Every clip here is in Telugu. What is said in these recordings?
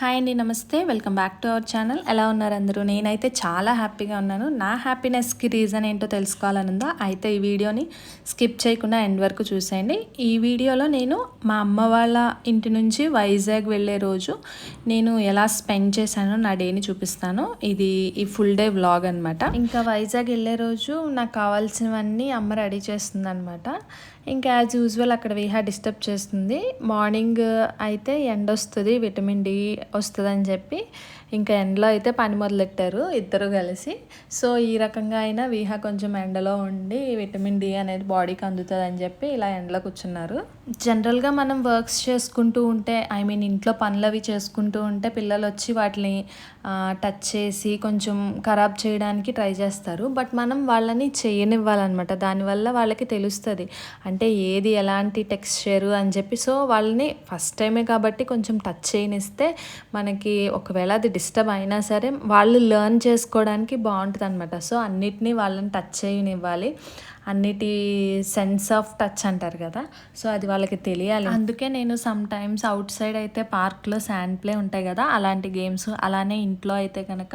హాయ్ అండి నమస్తే. Welcome back to our channel. ఎలా ఉన్నారు అందరూ? నేనైతే చాలా హ్యాపీగా ఉన్నాను. నా హ్యాపీనెస్కి రీజన్ ఏంటో తెలుసుకోవాలని ఉందా అయితే ఈ వీడియోని స్కిప్ చేయకుండా ఎండ్ వరకు చూసేయండి. ఈ వీడియోలో నేను మా అమ్మ వాళ్ళ ఇంటి నుంచి వైజాగ్ వెళ్ళే రోజు నేను ఎలా స్పెండ్ చేశానో నా డేని చూపిస్తాను. ఇది ఈ ఫుల్ డే వ్లాగ్ అనమాట ఇంకా వైజాగ్ వెళ్ళే రోజు నాకు కావాల్సినవన్నీ అమ్మ రెడీ చేస్తుంది అనమాట ఇంకా యాజ్ యూజువల్ అక్కడ విహా డిస్టర్బ్ చేస్తుంది. మార్నింగ్ అయితే ఎండ వస్తుంది విటమిన్ డి వస్తుందని చెప్పి ఇంకా ఎండలో అయితే పని మొదలెట్టారు ఇద్దరు కలిసి. సో ఈ రకంగా అయినా విహా కొంచెం ఎండలో ఉండి విటమిన్ డి అనేది బాడీకి అందుతుంది అని చెప్పి ఇలా ఎండలో కూర్చున్నారు. జనరల్గా మనం వర్క్స్ చేసుకుంటూ ఉంటే ఐ మీన్ ఇంట్లో పనులు అవి చేసుకుంటూ ఉంటే పిల్లలు వచ్చి వాటిని టచ్ చేసి కొంచెం ఖరాబ్ చేయడానికి ట్రై చేస్తారు. బట్ మనం వాళ్ళని చేయనివ్వాలన్నమాట. దానివల్ల వాళ్ళకి తెలుస్తుంది. అంటే ఏది ఎలాంటి టెక్స్చర్ అని చెప్పి. సో వాళ్ళని ఫస్ట్ టైమే కాబట్టి కొంచెం టచ్ చేయనిస్తే మనకి ఒకవేళ అది డిస్టర్బ్ అయినా సరే వాళ్ళు లెర్న్ చేసుకోవడానికి బాగుంటుంది అనమాట సో అన్నిటినీ వాళ్ళని టచ్ చేయనివ్వాలి. అన్నిటి సెన్స్ ఆఫ్ టచ్ అంటారు కదా. సో అది వాళ్ళకి తెలియాలి. అందుకే నేను సమ్ టైమ్స్ అవుట్ సైడ్ అయితే పార్క్లో శాండ్ ప్లే ఉంటాయి కదా. అలాంటి గేమ్స్ అలానే ఇంట్లో అయితే కనుక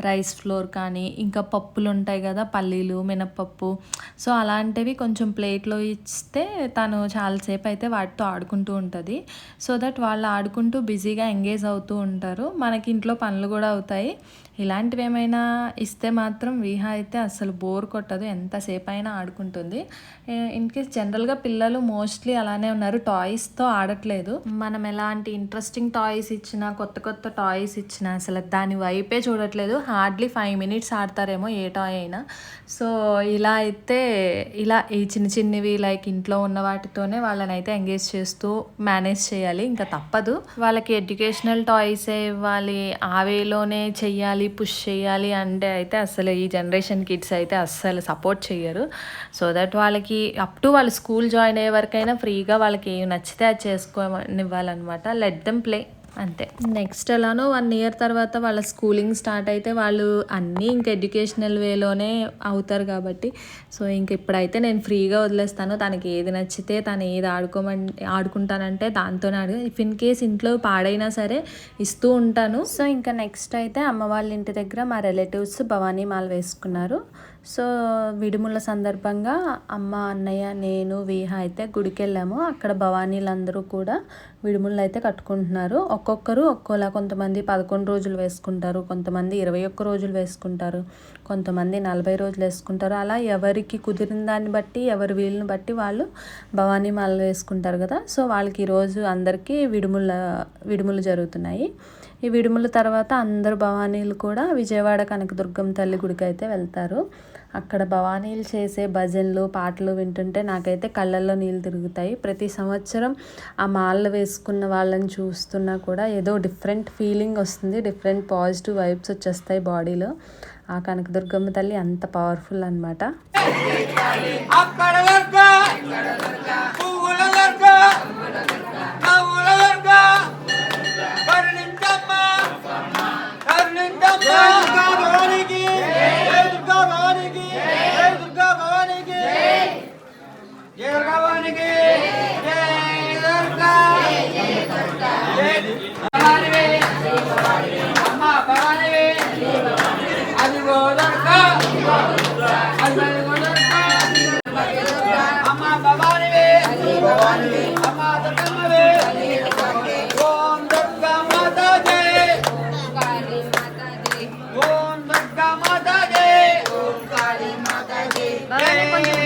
రైస్ ఫ్లోర్ కానీ ఇంకా పప్పులు ఉంటాయి కదా పల్లీలు మినప్పప్పు. సో అలాంటివి కొంచెం ప్లేట్లో ఇస్తే తను చాలాసేపు అయితే వాటితో ఆడుకుంటూ ఉంటుంది. సో దట్ వాళ్ళు ఆడుకుంటూ బిజీగా ఎంగేజ్ అవుతూ ఉంటారు. మనకి ఇంట్లో పనులు కూడా అవుతాయి. ఇలాంటివి ఏమైనా ఇస్తే మాత్రం విహా అయితే అసలు బోర్ కొట్టదు. ఎంతసేపు అయినా ఆడుకుంటుంది ఇన్ కేస్ జనరల్గా పిల్లలు మోస్ట్లీ అలానే ఉన్నారు. టాయ్స్తో ఆడట్లేదు. మనం ఎలాంటి ఇంట్రెస్టింగ్ టాయ్స్ ఇచ్చినా కొత్త కొత్త టాయ్స్ ఇచ్చినా అసలు దాని వైపే చూడట్లేదు. హార్డ్లీ ఫైవ్ మినిట్స్ ఆడతారేమో ఏ టాయ్ అయినా. సో ఇలా అయితే ఇలా ఈ చిన్న చిన్నవి లైక్ ఇంట్లో ఉన్న వాటితోనే వాళ్ళని అయితే ఎంగేజ్ చేస్తూ మేనేజ్ చేయాలి. ఇంకా తప్పదు. వాళ్ళకి ఎడ్యుకేషనల్ టాయ్సే ఇవ్వాలి ఆ వేలోనే చెయ్యాలి పుష్ చేయాలి అంటే అయితే అసలు ఈ జనరేషన్ కిడ్స్ అయితే అస్సలు సపోర్ట్ చేయరు సో దట్ వాళ్ళకి అప్ టు వాళ్ళు స్కూల్ జాయిన్ అయ్యే వరకైనా ఫ్రీగా వాళ్ళకి ఏం నచ్చితే అది చేసుకోనివ్వాలన్నమాట లెట్ దెమ్ ప్లే అంతే. నెక్స్ట్ ఎలానో వన్ ఇయర్ తర్వాత వాళ్ళ స్కూలింగ్ స్టార్ట్ అయితే వాళ్ళు అన్నీ ఇంక ఎడ్యుకేషనల్ వేలోనే అవుతారు కాబట్టి సో ఇంక ఇప్పుడైతే నేను ఫ్రీగా వదిలేస్తాను. తనకి ఏది నచ్చితే తను ఏది ఆడుకోమని ఆడుకుంటానంటే దాంతోనే ఆడు. ఇఫ్ ఇన్ కేస్ ఇంట్లో పాడైనా సరే ఇస్తూ ఉంటాను. సో ఇంకా నెక్స్ట్ అయితే అమ్మ వాళ్ళ ఇంటి దగ్గర మా రిలేటివ్స్ భవానీ మాల వేసుకున్నారు. సో విడుముల సందర్భంగా అమ్మ అన్నయ్య నేను వీహ అయితే గుడికి వెళ్ళాము అక్కడ భవానీలందరూ కూడా విడుములు అయితే కట్టుకుంటున్నారు. ఒక్కొక్కరు ఒక్కోలా కొంతమంది పదకొండు రోజులు వేసుకుంటారు కొంతమంది ఇరవై ఒక్క రోజులు వేసుకుంటారు కొంతమంది నలభై రోజులు వేసుకుంటారు. అలా ఎవరికి కుదిరిన దాన్ని బట్టి ఎవరి వీలుని బట్టి వాళ్ళు భవానీ మాల వేసుకుంటారు కదా. సో వాళ్ళకి ఈరోజు అందరికీ విడుముల విడుములు జరుగుతున్నాయి. ఈ విడుముల తర్వాత అందరు భవానీలు కూడా విజయవాడ కనకదుర్గం తల్లి గుడికి అయితే వెళ్తారు. అక్కడ భవానీలు చేసే భజనలు పాటలు వింటుంటే నాకైతే కళ్ళల్లో నీళ్ళు తిరుగుతాయి. ప్రతి సంవత్సరం ఆ మాలలు వేసుకున్న వాళ్ళని చూస్తున్నా కూడా ఏదో డిఫరెంట్ ఫీలింగ్ వస్తుంది. డిఫరెంట్ పాజిటివ్ వైబ్స్ వచ్చేస్తాయి బాడీలో. ఆ కనకదుర్గమ్మ తల్లి అంత పవర్ఫుల్ అనమాట 欢迎。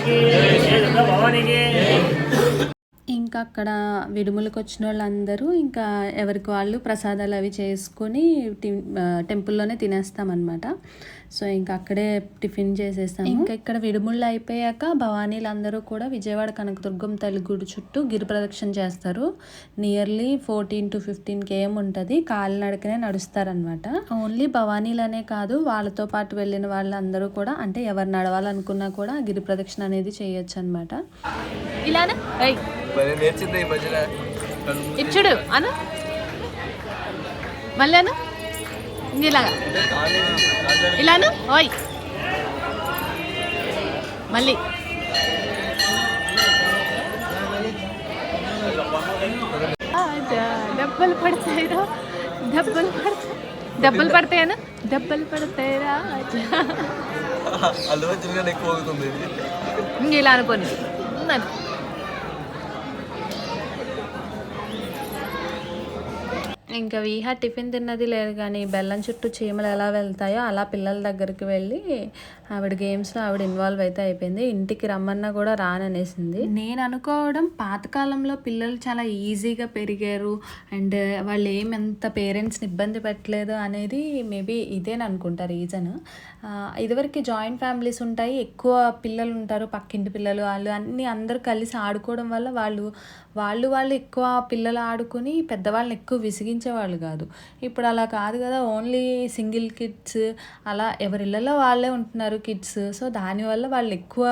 ભવાની કી જય ભવાની ఇంకా అక్కడ విడుములకు వచ్చిన వాళ్ళందరూ ఇంకా ఎవరికి వాళ్ళు ప్రసాదాలు అవి చేసుకొని టెంపుల్లోనే తినేస్తామన్నమాట. సో ఇంకా అక్కడే టిఫిన్ చేసేస్తాం ఇంకా ఇక్కడ విడుముళ్ళు అయిపోయాక భవానీలు అందరూ కూడా విజయవాడ కనకదుర్గం తల్లి గుడి చుట్టూ గిరి ప్రదక్షిణ చేస్తారు. Nearly fourteen to fifteen KM ఉంటుంది. కాలినడకనే నడుస్తారనమాట ఓన్లీ భవానీలనే కాదు వాళ్ళతో పాటు వెళ్ళిన వాళ్ళందరూ కూడా అంటే ఎవరు నడవాలనుకున్నా కూడా గిరి ప్రదక్షిణ అనేది చేయొచ్చు అనమాట ఇలానా నేర్చింది ఈ మధ్యన. ఇచ్చుడు అను. మళ్ళీ అను. ఇలాగా ఇలాను ఓయ్. మళ్ళీ. దెబ్బలు పడతాయిరా దెబ్బలు పడతాయి దెబ్బలు పడతాయను దెబ్బలు పడతాయిరా అల్లు ఎక్కువ అవుతుంది. ఇంక ఇలా అనుకోని ఇంకా వీహా టిఫిన్ తిన్నది లేదు కానీ బెల్లం చుట్టూ చీమలు ఎలా వెళ్తాయో అలా పిల్లల దగ్గరికి వెళ్ళి ఆవిడ గేమ్స్లో ఆవిడ ఇన్వాల్వ్ అయితే అయిపోయింది. ఇంటికి రమ్మన్నా కూడా రాననేసింది. నేను అనుకోవడం పాతకాలంలో పిల్లలు చాలా ఈజీగా పెరిగారు. అండ్ వాళ్ళు ఏం ఎంత పేరెంట్స్ని ఇబ్బంది పెట్టలేదు అనేది మేబీ ఇదేని అనుకుంటా రీజన్. ఇదివరకు జాయింట్ ఫ్యామిలీస్ ఉంటాయి ఎక్కువ పిల్లలు ఉంటారు పక్కింటి పిల్లలు వాళ్ళు అన్ని అందరూ కలిసి ఆడుకోవడం వల్ల వాళ్ళు వాళ్ళు వాళ్ళు ఎక్కువ పిల్లలు ఆడుకుని పెద్దవాళ్ళని ఎక్కువ విసిగించేవాళ్ళు కాదు. ఇప్పుడు అలా కాదు కదా ఓన్లీ సింగిల్ కిడ్స్ అలా ఎవరిళ్ళలో వాళ్ళే ఉంటున్నారు కిడ్స్. సో దానివల్ల వాళ్ళు ఎక్కువ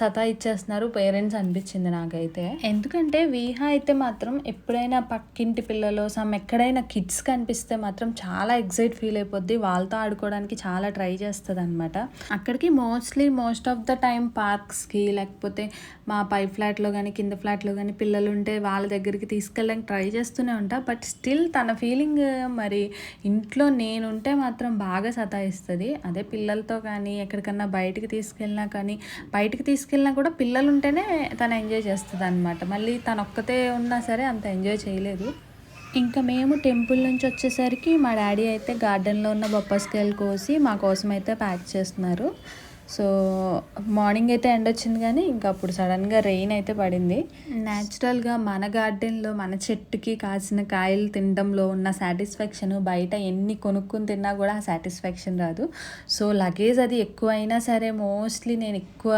సతా ఇచ్చేస్తున్నారు పేరెంట్స్ అనిపించింది నాకైతే. ఎందుకంటే వీహా అయితే మాత్రం ఎప్పుడైనా పక్కింటి పిల్లలు సమ్ ఎక్కడైనా కిడ్స్ కనిపిస్తే మాత్రం చాలా ఎగ్జైట్ ఫీల్ అయిపోద్ది. వాళ్ళతో ఆడుకోవడానికి చాలా ట్రై చేస్తుంది అనమాట అక్కడికి mostly most of the time పార్క్స్కి లేకపోతే మా పై ఫ్లాట్లో కానీ కింద ఫ్లాట్లో కానీ పిల్లలు ఉంటే వాళ్ళ దగ్గరికి తీసుకెళ్ళడానికి ట్రై చేస్తూనే ఉంటా. బట్ స్టిల్ తన ఫీలింగ్ మరి ఇంట్లో నేనుంటే మాత్రం బాగా సతాయిస్తుంది. అదే పిల్లలతో కానీ ఎక్కడికన్నా బయటికి తీసుకెళ్ళినా కానీ బయటికి తీసుకెళ్ళినా కూడా పిల్లలు ఉంటేనే తను ఎంజాయ్ చేస్తుంది అనమాట మళ్ళీ తను ఒక్కతే ఉన్నా సరే అంత ఎంజాయ్ చేయలేదు. ఇంకా మేము టెంపుల్ నుంచి వచ్చేసరికి మా డాడీ అయితే గార్డెన్లో ఉన్న బొప్పస్కాయలు కోసి మా కోసం అయితే ప్యాక్ చేస్తున్నారు. సో మార్నింగ్ అయితే ఎండ్ వచ్చింది కానీ ఇంకా అప్పుడు సడన్గా రెయిన్ అయితే పడింది. న్యాచురల్గా మన గార్డెన్లో మన చెట్టుకి కాసిన కాయలు తినడంలో ఉన్న సాటిస్ఫాక్షన్ బయట ఎన్ని కొనుక్కుని తిన్నా కూడా ఆ సాటిస్ఫాక్షన్ రాదు. సో లగేజ్ అది ఎక్కువ అయినా సరే మోస్ట్లీ నేను ఎక్కువ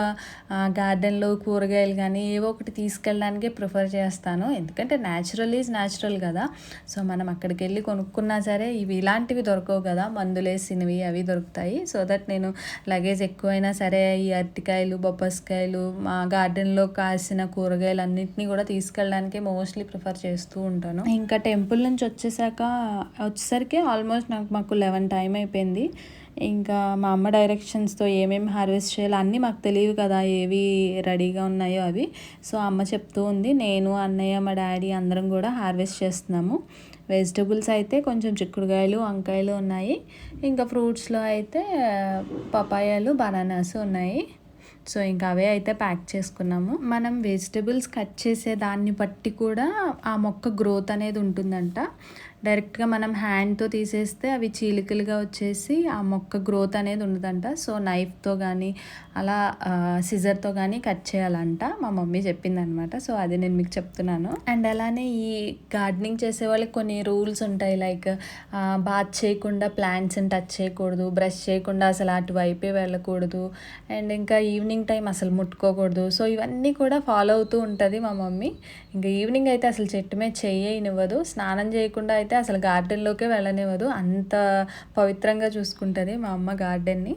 గార్డెన్లో కూరగాయలు కానీ ఏవో ఒకటి తీసుకెళ్ళడానికే ప్రిఫర్ చేస్తాను. ఎందుకంటే న్యాచురల్ ఈజ్ న్యాచురల్ కదా. సో మనం అక్కడికి వెళ్ళి కొనుక్కున్నా సరే ఇవి ఇలాంటివి దొరకవు కదా. మందులేసినవి అవి దొరుకుతాయి. సో దట్ నేను లగేజ్ ఎక్కువైనా సరే ఈ అరటికాయలు బొప్పస్కాయలు మా గార్డెన్లో కాసిన కూరగాయలు అన్నింటినీ కూడా తీసుకెళ్ళడానికి మోస్ట్లీ ప్రిఫర్ చేస్తూ ఉంటాను. ఇంకా టెంపుల్ నుంచి వచ్చేసాక వచ్చేసరికి ఆల్మోస్ట్ నాకు మాకు లెవెన్ టైం అయిపోయింది. ఇంకా మా అమ్మ డైరెక్షన్స్తో ఏమేమి హార్వెస్ట్ చేయాలో అన్నీ మాకు తెలియదు కదా ఏవి రెడీగా ఉన్నాయో అవి. సో అమ్మ చెప్తూ ఉంది నేను అన్నయ్య మా డాడీ అందరం కూడా హార్వెస్ట్ చేస్తున్నాము. వెజిటబుల్స్ అయితే కొంచెం చిక్కుడుకాయలు వంకాయలు ఉన్నాయి. ఇంకా ఫ్రూట్స్లో అయితే పపాయాలు బనానాస్ ఉన్నాయి. సో ఇంకా అవే అయితే ప్యాక్ చేసుకున్నాము. మనం వెజిటబుల్స్ కట్ చేసే దాన్ని బట్టి కూడా ఆ మొక్క గ్రోత్ అనేది ఉంటుందంట. డైరెక్ట్గా మనం హ్యాండ్తో తీసేస్తే అవి చీలికలుగా వచ్చేసి ఆ మొక్క గ్రోత్ అనేది ఉండదంట. సో నైఫ్తో కానీ అలా సిజర్తో కానీ కట్ చేయాలంట. మా మమ్మీ చెప్పిందనమాట. సో అది నేను మీకు చెప్తున్నాను. అండ్ అలానే ఈ గార్డెనింగ్ చేసే వాళ్ళకి కొన్ని రూల్స్ ఉంటాయి. లైక్ బాత్ చేయకుండా ప్లాంట్స్ని టచ్ చేయకూడదు. బ్రష్ చేయకుండా అసలు అటువైపే వెళ్ళకూడదు. అండ్ ఇంకా ఈవినింగ్ టైం అసలు ముట్టుకోకూడదు. సో ఇవన్నీ కూడా ఫాలో అవుతూ ఉంటుంది మా మమ్మీ. ఇంకా ఈవినింగ్ అయితే అసలు చెట్టు మీద చెయ్యనివ్వదు స్నానం చేయకుండా అయితే అసలు గార్డెన్లోకే వెళ్ళనివ్వదు. అంత పవిత్రంగా చూసుకుంటుంది మా అమ్మ గార్డెన్ని.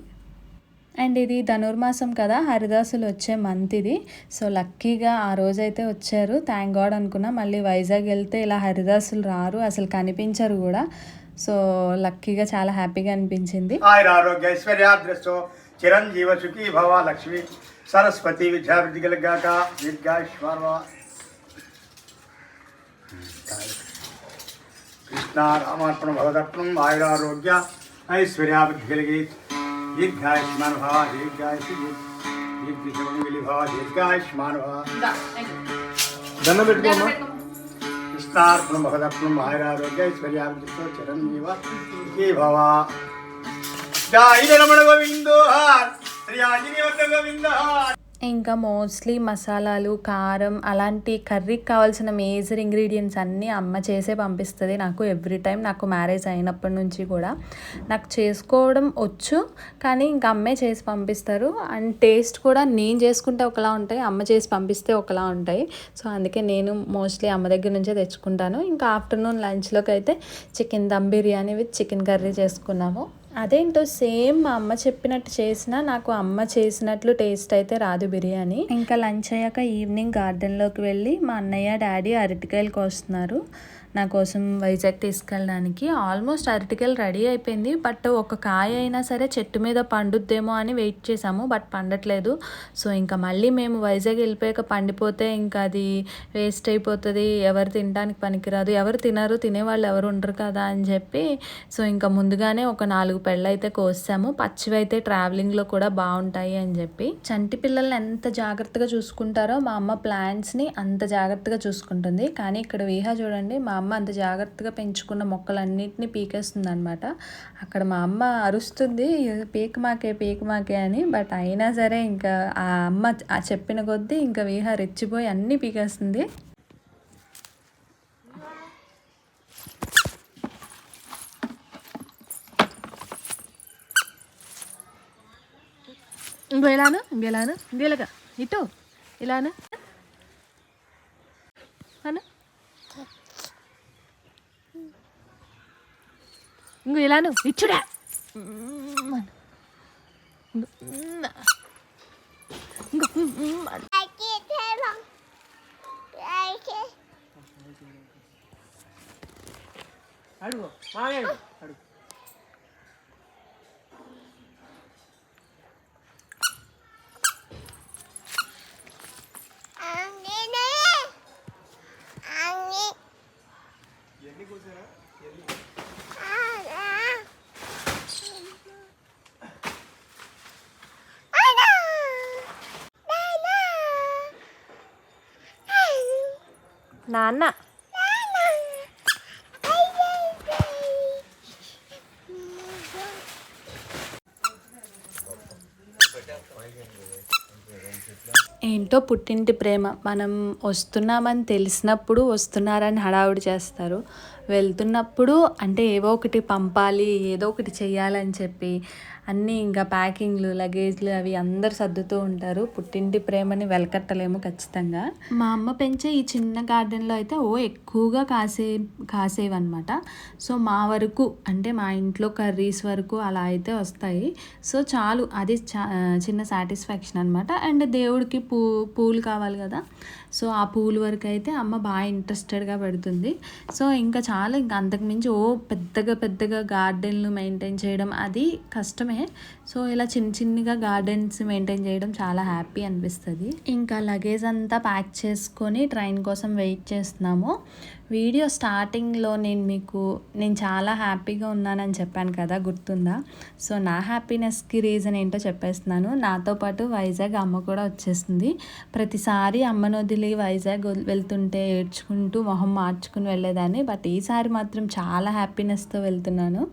అండ్ ఇది ధనుర్మాసం కదా హరిదాసులు వచ్చే మంత్ ఇది. సో లక్కీగా ఆ రోజైతే వచ్చారు. థ్యాంక్ గాడ్ అనుకున్నా మళ్ళీ వైజాగ్ వెళ్తే ఇలా హరిదాసులు రారు అసలు కనిపించరు కూడా. సో లక్కీగా చాలా హ్యాపీగా అనిపించింది. ఆరోగ్య చిరంజీవ సుఖీ భవ లక్ష్మి. సరస్వతి విద్యాభివృద్ధి కలిగాక దీర్ఘాయుష్మార్వ. కృష్ణ రామార్పణ భగవదర్పణం ఆయురారోగ్య ఐశ్వర్యాభివృద్ధి కలిగి దీర్ఘాయుష్మాన్ భవ దీర్ఘాయుషి దీర్ఘిలి భవ దీర్ఘాయుష్మాన్ భవ దండం పెట్టుకోమా కృష్ణార్పణం భగవదర్పణం ఆయురారోగ్య ఐశ్వర్యాభివృద్ధితో చిరంజీవ సుఖీ భవ జై రమణ గోవిందో హార్ శ్రీ ఆంజనేయ వర్ధ గోవిందో హార్ ఇంకా మోస్ట్లీ మసాలాలు కారం అలాంటి కర్రీకి కావాల్సిన మేజర్ ఇంగ్రీడియంట్స్ అన్నీ అమ్మ చేసే పంపిస్తుంది నాకు ఎవ్రీ టైం నాకు మ్యారేజ్ అయినప్పటి నుంచి కూడా. నాకు చేసుకోవడం వచ్చు కానీ ఇంకా అమ్మే చేసి పంపిస్తారు. అండ్ టేస్ట్ కూడా నేను చేసుకుంటే ఒకలా ఉంటాయి అమ్మ చేసి పంపిస్తే ఒకలా ఉంటాయి. సో అందుకే నేను మోస్ట్లీ అమ్మ దగ్గర నుంచే తెచ్చుకుంటాను. ఇంకా ఆఫ్టర్నూన్ లంచ్లోకి అయితే chicken dum biryani with chicken curry చేసుకున్నాము. అదేంటో సేమ్ మా అమ్మ చెప్పినట్టు చేసినా నాకు అమ్మ చేసినట్లు టేస్ట్ అయితే రాదు బిర్యానీ. ఇంకా లంచ్ అయ్యాక ఈవినింగ్ గార్డెన్లోకి వెళ్ళి మా అన్నయ్య డాడీ అరటికాయలు కోస్తున్నారు. నా కోసం వైజాగ్ తీసుకెళ్ళడానికి ఆల్మోస్ట్ అరటికాయలు రెడీ అయిపోయింది. బట్ ఒక కాయ అయినా సరే చెట్టు మీద పండుద్దేమో అని వెయిట్ చేసాము బట్ పండట్లేదు. సో ఇంకా మళ్ళీ మేము వైజాగ్ వెళ్ళిపోయాక పండిపోతే ఇంకా అది వేస్ట్ అయిపోతుంది. ఎవరు తినడానికి పనికిరాదు. ఎవరు తినరు తినేవాళ్ళు ఎవరు ఉండరు కదా అని చెప్పి. సో ఇంకా ముందుగానే ఒక నాలుగు పెళ్ళైతే అయితే కోసాము. పచ్చివి అయితే ట్రావెలింగ్లో కూడా బాగుంటాయి అని చెప్పి. చంటి పిల్లల్ని ఎంత జాగ్రత్తగా చూసుకుంటారో మా అమ్మ ప్లాంట్స్ని అంత జాగ్రత్తగా చూసుకుంటుంది. కానీ ఇక్కడ వీహా చూడండి మా అమ్మ అంత జాగ్రత్తగా పెంచుకున్న మొక్కలన్నింటినీ పీకేస్తుంది అనమాట అక్కడ మా అమ్మ అరుస్తుంది పీక మాకే పీక మాకే అని. బట్ అయినా సరే ఇంకా ఆ అమ్మ ఆ చెప్పిన కొద్దీ ఇంకా విహా రెచ్చిపోయి అన్నీ పీకేస్తుంది. ఇంకో ఇలాను? ఇంకో ఇలాను? ఇంకో ఇలాగా? ఇటు. ఇలాను అను ఇంకో ఇలాను ఇచ్చుడా ఇంకో అడుగు నాన్న. ఏంటో పుట్టింటి ప్రేమ. మనం వస్తున్నామని తెలిసినప్పుడు వస్తున్నారని హడావుడి చేస్తారు. వెళ్తున్నప్పుడు అంటే ఏవో ఒకటి పంపాలి ఏదో ఒకటి చేయాలని చెప్పి అన్నీ ఇంకా ప్యాకింగ్లు లగేజ్లు అవి అందరు సర్దుతూ ఉంటారు. పుట్టింటి ప్రేమని వెలకట్టలేము ఖచ్చితంగా. మా అమ్మ పెంచే ఈ చిన్న గార్డెన్లో అయితే ఓ ఎక్కువగా కాసే కాసేవన్నమాట. సో మా వరకు అంటే మా ఇంట్లో కర్రీస్ వరకు అలా అయితే వస్తాయి. సో చాలు అది చా చిన్న సాటిస్ఫాక్షన్ అనమాట అండ్ దేవుడికి పూ పూలు కావాలి కదా. సో ఆ పూలు వరకు అయితే అమ్మ బాగా ఇంట్రెస్టెడ్గా పెడుతుంది. సో ఇంకా చాలా ఇంకా అంతకుమించి ఓ పెద్దగా పెద్దగా గార్డెన్లు మెయింటైన్ చేయడం అది కష్టమే. సో ఇలా చిన్న చిన్నగా గార్డెన్స్ మెయింటైన్ చేయడం చాలా హ్యాపీ అనిపిస్తుంది. ఇంకా లగేజ్ అంతా ప్యాక్ చేసుకొని ట్రైన్ కోసం వెయిట్ చేస్తున్నాము. వీడియో స్టార్టింగ్లో నేను మీకు నేను చాలా హ్యాపీగా ఉన్నానని చెప్పాను కదా గుర్తుందా? సో నా హ్యాపీనెస్కి రీజన్ ఏంటో చెప్పేస్తున్నాను. నాతో పాటు వైజాగ్ అమ్మ కూడా వచ్చేసింది. ప్రతిసారి అమ్మను వదిలి వైజాగ్ వెళ్తుంటే ఏడ్చుకుంటూ మొహం మార్చుకుని వెళ్ళేదాన్ని. బట్ ఈసారి మాత్రం చాలా హ్యాపీనెస్తో వెళ్తున్నాను.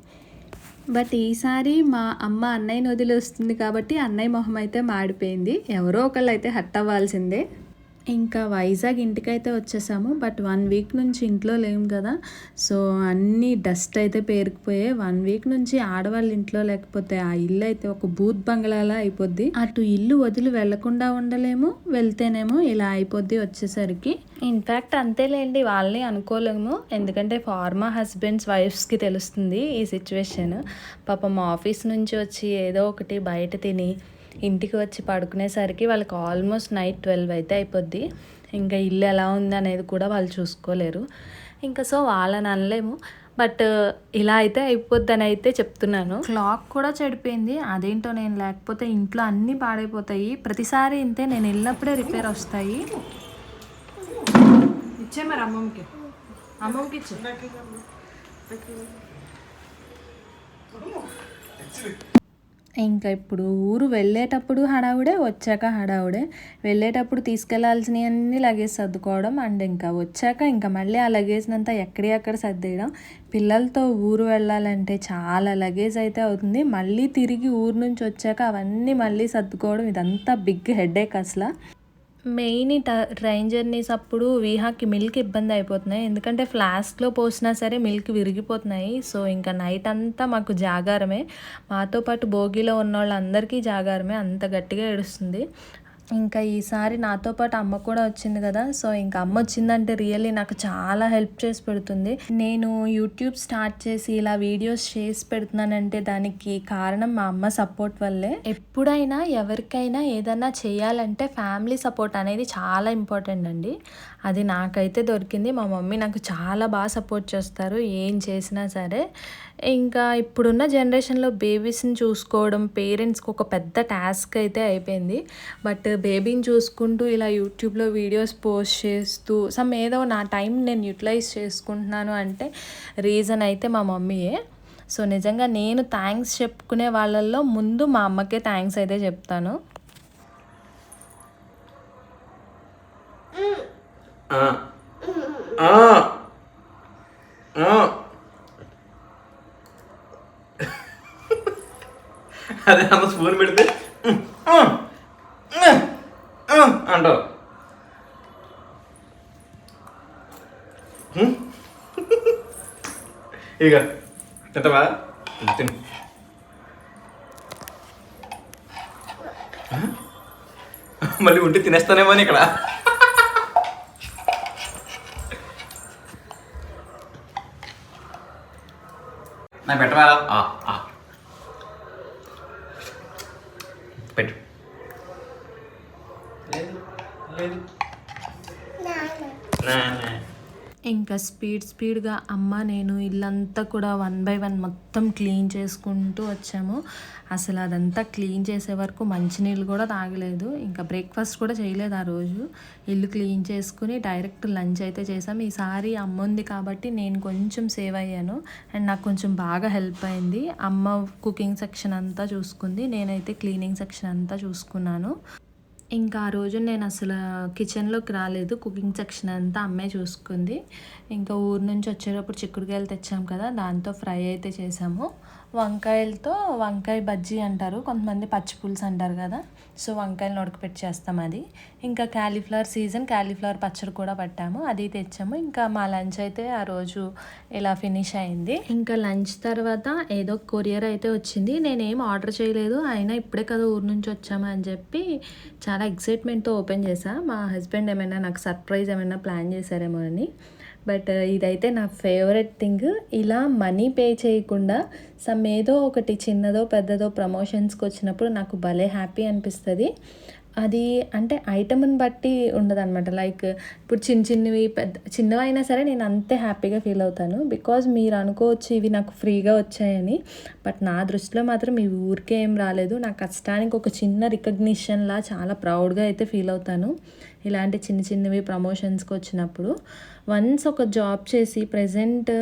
బట్ ఈసారి మా అమ్మ అన్నయ్యని వదిలి వస్తుంది కాబట్టి అన్నయ్య మొహం అయితే మాడిపోయింది. ఎవరో ఒకళ్ళు అయితే హట్ అవ్వాల్సిందే. ఇంకా వైజాగ్ ఇంటికైతే వచ్చేసాము బట్ వన్ వీక్ నుంచి ఇంట్లో లేము కదా. సో అన్నీ డస్ట్ అయితే పేరుకుపోయాయి. వన్ వీక్ నుంచి ఆడవాళ్ళ ఇంట్లో లేకపోతే ఆ ఇల్లు అయితే ఒక బూత్ బంగ్లాలా అయిపోద్ది. అటు ఇల్లు వదిలి వెళ్ళకుండా ఉండలేము వెళ్తేనేమో ఇలా అయిపోద్ది వచ్చేసరికి. ఇన్ఫ్యాక్ట్ అంతేలేండి వాళ్ళని అనుకోలేము. ఎందుకంటే ఫార్మా హస్బెండ్స్ వైఫ్స్కి తెలుస్తుంది ఈ సిచ్యువేషన్ పాపం ఆఫీస్ నుంచి వచ్చి ఏదో ఒకటి బయట తిని ఇంటికి వచ్చి పడుకునేసరికి వాళ్ళకి ఆల్మోస్ట్ నైట్ ట్వెల్వ్ అయితే అయిపోద్ది. ఇంకా ఇల్లు ఎలా ఉంది అనేది కూడా వాళ్ళు చూసుకోలేరు. ఇంకా సో వాళ్ళని అనలేము. బట్ ఇలా అయితే అయిపోద్దని అయితే చెప్తున్నాను. క్లాక్ కూడా చెడిపోయింది. అదేంటో నేను లేకపోతే ఇంట్లో అన్నీ పాడైపోతాయి. ప్రతిసారి ఇంతే నేను వెళ్ళినప్పుడే రిపేర్ వస్తాయి. ఇచ్చే మరి అమ్మమ్మకి. అమ్మమ్మకి ఇచ్చే. ఇంకా ఇప్పుడు ఊరు వెళ్ళేటప్పుడు హడావుడే వచ్చాక హడావుడే. వెళ్ళేటప్పుడు తీసుకెళ్ళాల్సినవన్నీ లగేజ్ సర్దుకోవడం అండ్ ఇంకా వచ్చాక ఇంకా మళ్ళీ ఆ లగేజ్నంతా ఎక్కడి అక్కడ సర్దేయడం. పిల్లలతో ఊరు వెళ్ళాలంటే చాలా లగేజ్ అయితే అవుతుంది. మళ్ళీ తిరిగి ఊరు నుంచి వచ్చాక అవన్నీ మళ్ళీ సర్దుకోవడం ఇదంతా బిగ్ హెడేక్ అసలు. మెయిన్ ఈ ట్రైన్ జర్నీస్ అప్పుడు వీహాకి మిల్క్ ఇబ్బంది అయిపోతున్నాయి. ఎందుకంటే ఫ్లాస్క్లో పోసినా సరే మిల్క్ విరిగిపోతున్నాయి. సో ఇంకా నైట్ అంతా మాకు జాగారమే. మాతో పాటు భోగిలో ఉన్న వాళ్ళందరికీ జాగారమే. అంత గట్టిగా ఏడుస్తుంది. ఇంకా ఈసారి నాతో పాటు అమ్మ కూడా వచ్చింది కదా సో ఇంకా అమ్మ వచ్చిందంటే రియల్లీ నాకు చాలా హెల్ప్ చేసి పెడుతుంది. నేను యూట్యూబ్ స్టార్ట్ చేసి ఇలా వీడియోస్ చేసి పెడుతున్నానంటే దానికి కారణం మా అమ్మ సపోర్ట్ వల్లే. ఎప్పుడైనా ఎవరికైనా ఏదైనా చేయాలంటే ఫ్యామిలీ సపోర్ట్ అనేది చాలా ఇంపార్టెంట్ అండి. అది నాకైతే దొరికింది. మా మమ్మీ నాకు చాలా బాగా సపోర్ట్ చేస్తారు ఏం చేసినా సరే. ఇంకా ఇప్పుడున్న జనరేషన్లో బేబీస్ని చూసుకోవడం పేరెంట్స్కి ఒక పెద్ద టాస్క్ అయితే అయిపోయింది. బట్ బేబీని చూసుకుంటూ ఇలా యూట్యూబ్లో వీడియోస్ పోస్ట్ చేస్తూ సమ్ ఏదో నా టైం నేను యూటిలైజ్ చేసుకుంటున్నాను అంటే రీజన్ అయితే మా మమ్మీయే. సో నిజంగా నేను థ్యాంక్స్ చెప్పుకునే వాళ్ళల్లో ముందు మా అమ్మకే థ్యాంక్స్ అయితే చెప్తాను. అదే అమ్మ స్పూన్ పెడితే అంటావు. ఇక తింటావా? తిను. మళ్ళీ ఉంటే తినేస్తానేమో అని ఇక్కడ. నా పెట్టవా ఆ, ఆ. పెట్టు లేదు లేదు నా, నా. ఇంకా స్పీడ్ స్పీడ్గా అమ్మ నేను ఇల్లంతా కూడా వన్ బై వన్ మొత్తం క్లీన్ చేసుకుంటూ వచ్చాము. అసలు అదంతా క్లీన్ చేసే వరకు మంచినీళ్ళు కూడా తాగలేదు. ఇంకా బ్రేక్ఫాస్ట్ కూడా చేయలేదు ఆ రోజు. ఇల్లు క్లీన్ చేసుకుని డైరెక్ట్ లంచ్ అయితే చేసాం. ఈసారి అమ్మ ఉంది కాబట్టి నేను కొంచెం సేవ్ అయ్యాను. అండ్ నాకు కొంచెం బాగా హెల్ప్ అయింది. అమ్మ కుకింగ్ సెక్షన్ అంతా చూసుకుంది. నేనైతే క్లీనింగ్ సెక్షన్ అంతా చూసుకున్నాను. ఇంకా ఆ రోజు నేను అసలు కిచెన్లోకి రాలేదు. కుకింగ్ సెక్షన్ అంతా అమ్మే చూసుకుంది. ఇంకా ఊరు నుంచి వచ్చేటప్పుడు చిక్కుడుకాయలు తెచ్చాం కదా దాంతో ఫ్రై అయితే చేసాము. వంకాయలతో వంకాయ బజ్జీ అంటారు. కొంతమంది పచ్చి పులుసు అంటారు కదా. సో వంకాయలను ఉడకపెట్టి చేస్తాం అది. ఇంకా క్యాలీఫ్లవర్ సీజన్ క్యాలీఫ్లవర్ పచ్చడి కూడా పట్టాము. అది తెచ్చాము. ఇంకా మా లంచ్ అయితే ఆ రోజు ఇలా ఫినిష్ అయింది. ఇంకా లంచ్ తర్వాత ఏదో కొరియర్ అయితే వచ్చింది. నేనేం ఆర్డర్ చేయలేదు. అయినా ఇప్పుడే కదా ఊరు నుంచి వచ్చాము అని చెప్పి చాలా ఎక్సైట్మెంట్తో ఓపెన్ చేశాను మా హస్బెండ్ ఏమైనా నాకు సర్ప్రైజ్ ఏమైనా ప్లాన్ చేశారేమో అని. బట్ uh, ఇదైతే నా ఫేవరెట్ థింగ్. ఇలా మనీ పే చేయకుండా సమ్ ఏదో ఒకటి చిన్నదో పెద్దదో ప్రమోషన్స్కి వచ్చినప్పుడు నాకు భలే హ్యాపీ అనిపిస్తుంది. అది అంటే ఐటమ్ని బట్టి ఉండదు అనమాట లైక్ ఇప్పుడు చిన్న చిన్నవి పెద్ద చిన్నవైనా సరే నేను అంతే హ్యాపీగా ఫీల్ అవుతాను. బికాజ్ మీరు అనుకోవచ్చు ఇవి నాకు ఫ్రీగా వచ్చాయని. బట్ నా దృష్టిలో మాత్రం ఇవి ఊరికే ఏం రాలేదు. నా కష్టానికి ఒక చిన్న రికగ్నిషన్లా చాలా ప్రౌడ్గా అయితే ఫీల్ అవుతాను. ఇలాంటి చిన్న చిన్నవి ప్రమోషన్స్కి వచ్చినప్పుడు వన్స్ ఒక జాబ్ చేసి ప్రజెంట్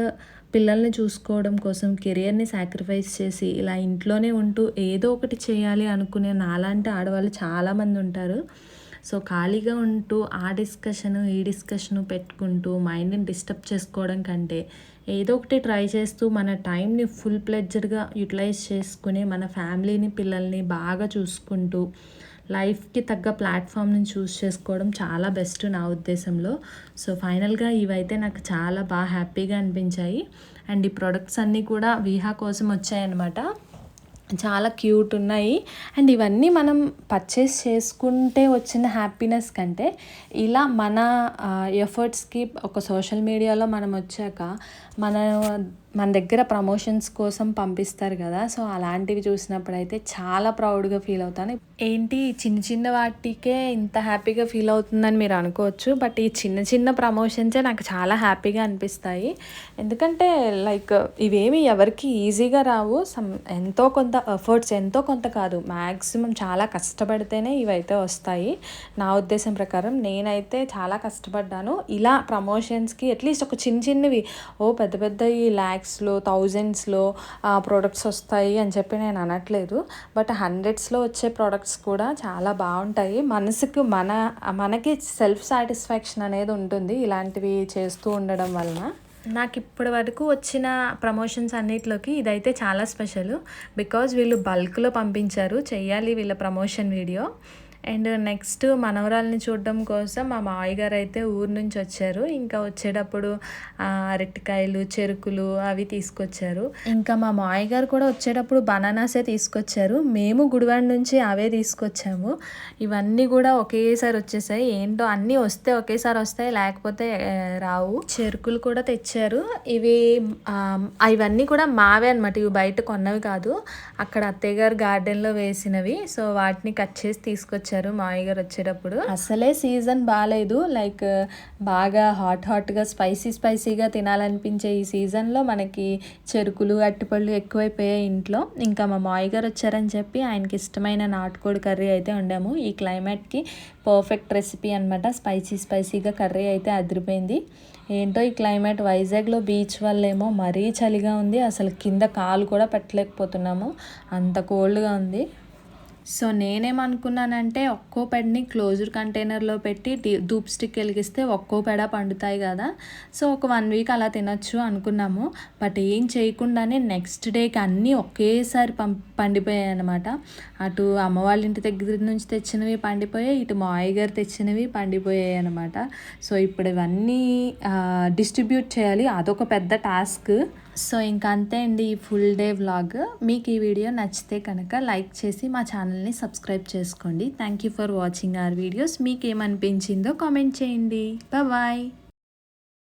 పిల్లల్ని చూసుకోవడం కోసం కెరియర్ని సాక్రిఫైస్ చేసి ఇలా ఇంట్లోనే ఉంటూ ఏదో ఒకటి చేయాలి అనుకునే నాలాంటి ఆడవాళ్ళు చాలామంది ఉంటారు. సో ఖాళీగా ఉంటూ ఆ డిస్కషను ఈ డిస్కషను పెట్టుకుంటూ మైండ్ని డిస్టర్బ్ చేసుకోవడం కంటే ఏదో ఒకటి ట్రై చేస్తూ మన టైంని ఫుల్ ప్లెడ్జర్గా యూటిలైజ్ చేసుకుని మన ఫ్యామిలీని పిల్లల్ని బాగా చూసుకుంటూ లైఫ్కి తగ్గ ప్లాట్ఫామ్ని చూస్ చేసుకోవడం చాలా బెస్ట్ నా ఉద్దేశంలో. సో ఫైనల్గా ఇవైతే నాకు చాలా బాగా హ్యాపీగా అనిపించాయి. అండ్ ఈ ప్రొడక్ట్స్ అన్నీ కూడా విహా కోసం వచ్చాయన్నమాట. చాలా క్యూట్ ఉన్నాయి. అండ్ ఇవన్నీ మనం పర్చేస్ చేసుకుంటే వచ్చిన హ్యాపీనెస్ కంటే ఇలా మన ఎఫర్ట్స్కి ఒక సోషల్ మీడియాలో మనం వచ్చాక మన మన దగ్గర ప్రమోషన్స్ కోసం పంపిస్తారు కదా సో అలాంటివి చూసినప్పుడైతే చాలా ప్రౌడ్గా ఫీల్ అవుతాను. ఏంటి చిన్న చిన్న వాటికే ఇంత హ్యాపీగా ఫీల్ అవుతుందని మీరు అనుకోవచ్చు బట్ ఈ చిన్న చిన్న ప్రమోషన్సే నాకు చాలా హ్యాపీగా అనిపిస్తాయి. ఎందుకంటే లైక్ ఇవేమి ఎవరికి ఈజీగా రావు. సమ్ ఎంతో కొంత ఎఫర్ట్స్ ఎంతో కొంత కాదు. మ్యాక్సిమం చాలా కష్టపడితేనే ఇవైతే వస్తాయి. నా ఉద్దేశం ప్రకారం నేనైతే చాలా కష్టపడ్డాను. ఇలా ప్రమోషన్స్కి అట్లీస్ట్ ఒక చిన్న చిన్నవి ఓ పెద్ద పెద్ద పెద్ద ఈ ల్యాక్స్లో థౌజండ్స్లో ప్రోడక్ట్స్ వస్తాయి అని చెప్పి నేను అనట్లేదు. బట్ హండ్రెడ్స్లో వచ్చే ప్రోడక్ట్స్ కూడా చాలా బాగుంటాయి. మనసుకు మన మనకి సెల్ఫ్ సాటిస్ఫాక్షన్ అనేది ఉంటుంది ఇలాంటివి చేస్తూ ఉండడం వలన. నాకు ఇప్పటి వరకు వచ్చిన ప్రమోషన్స్ అన్నిటిలోకి ఇదైతే చాలా స్పెషల్. బికాజ్ వీళ్ళు బల్క్లో పంపించారు. చేయాలి వీళ్ళ ప్రమోషన్ వీడియో. అండ్ నెక్స్ట్ మనవరాల్ని చూడడం కోసం మా మావయ్య గారు అయితే ఊరు నుంచి వచ్చారు. ఇంకా వచ్చేటప్పుడు అరటికాయలు చెరుకులు అవి తీసుకొచ్చారు. ఇంకా మా మావయ్య గారు కూడా వచ్చేటప్పుడు బనానాసే తీసుకొచ్చారు. మేము గుడివాడ నుంచి అవే తీసుకొచ్చాము. ఇవన్నీ కూడా ఒకేసారి వచ్చేసాయి. ఏంటో అన్నీ వస్తే ఒకేసారి వస్తాయి లేకపోతే రావు. చెరుకులు కూడా తెచ్చారు. ఇవి ఇవన్నీ కూడా మావే అనమాట ఇవి బయట కొన్నవి కాదు. అక్కడ అత్తయ్య గారు గార్డెన్లో వేసినవి. సో వాటిని కట్ చేసి తీసుకొచ్చారు. మావయ్య గారు వచ్చేటప్పుడు. అసలే సీజన్ బాగాలేదు లైక్ బాగా హాట్ హాట్గా స్పైసీ స్పైసీగా తినాలనిపించే ఈ సీజన్లో మనకి చెరుకులు అట్టిపళ్ళు ఎక్కువైపోయాయి ఇంట్లో. ఇంకా మా మావయ్య గారు వచ్చారని చెప్పి ఆయనకి ఇష్టమైన నాటుకోడి కర్రీ అయితే వండాము. ఈ క్లైమేట్కి పర్ఫెక్ట్ రెసిపీ అనమాట స్పైసీ స్పైసీగా కర్రీ అయితే అదిరిపోయింది. ఏంటో ఈ క్లైమేట్. వైజాగ్లో బీచ్ వల్లేమో మరీ చలిగా ఉంది. అసలు కింద కాలు కూడా పెట్టలేకపోతున్నాము. అంత కోల్డ్గా ఉంది. సో నేనేమనుకున్నానంటే ఒక్కో పెడని క్లోజర్ కంటైనర్లో పెట్టి ధూప్ స్టిక్ వెలిగిస్తే ఒక్కో పెడ పండుతాయి కదా. సో ఒక వన్ వీక్ అలా తినొచ్చు అనుకున్నాము. బట్ ఏం చేయకుండానే నెక్స్ట్ డేకి అన్నీ ఒకేసారి పం పండిపోయాయి అనమాట అటు అమ్మ వాళ్ళ ఇంటి దగ్గర నుంచి తెచ్చినవి పండిపోయాయి ఇటు మావయ్య గారు తెచ్చినవి పండిపోయాయి అనమాట సో ఇప్పుడు ఇవన్నీ డిస్ట్రిబ్యూట్ చేయాలి. అదొక పెద్ద టాస్క్. సో ఇంకా అంతే అండి ఈ ఫుల్ డే వ్లాగ్ మీకు ఈ వీడియో నచ్చితే కనుక లైక్ చేసి మా ఛానల్ని సబ్స్క్రైబ్ చేసుకోండి. Thank you for watching our videos మీకు ఏమనిపించిందో కామెంట్ చేయండి. బాయ్